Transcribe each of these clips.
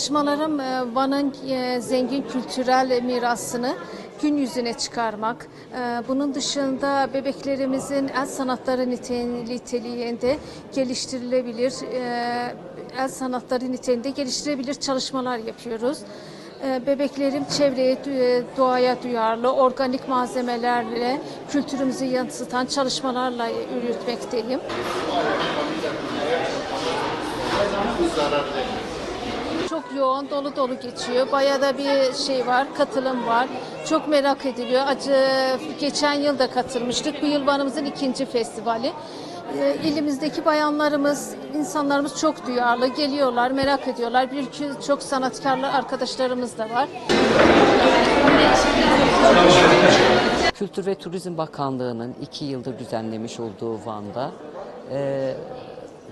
Çalışmalarım e, Van'ın e, zengin kültürel mirasını gün yüzüne çıkarmak. E, Bunun dışında bebeklerimizin el sanatları nite- niteliğinde geliştirilebilir, el sanatları niteliğinde geliştirebilir çalışmalar yapıyoruz. Bebeklerim çevreye, doğaya duyarlı, organik malzemelerle kültürümüzü yansıtan çalışmalarla yürütmekteyim. Çok yoğun, dolu dolu geçiyor. Bayağı da bir şey var, katılım var. Çok merak ediliyor. Acı geçen yıl da katılmıştık. Bu yıl Van'ımızın ikinci festivali. Ee, İlimizdeki bayanlarımız, insanlarımız çok duyarlı. Geliyorlar, merak ediyorlar. Bir iki çok sanatkarlı arkadaşlarımız da var. Kültür ve Turizm Bakanlığı'nın iki yıldır düzenlemiş olduğu Van'da e,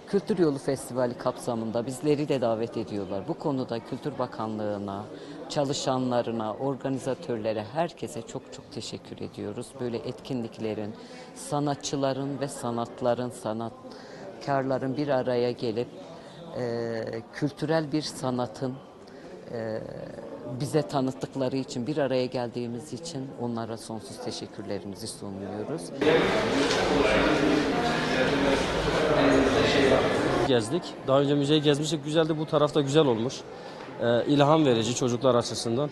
Kültür Yolu Festivali kapsamında bizleri de davet ediyorlar. Bu konuda Kültür Bakanlığı'na, çalışanlarına, organizatörlere, herkese çok çok teşekkür ediyoruz. Böyle etkinliklerin, sanatçıların ve sanatların, sanatkarların bir araya gelip e, kültürel bir sanatın e, bize tanıttıkları için, bir araya geldiğimiz için onlara sonsuz teşekkürlerimizi sunuyoruz. Gezdik. Daha önce müzeyi gezmiştik. Güzeldi. Bu tarafta güzel olmuş. Ee, ilham verici çocuklar açısından.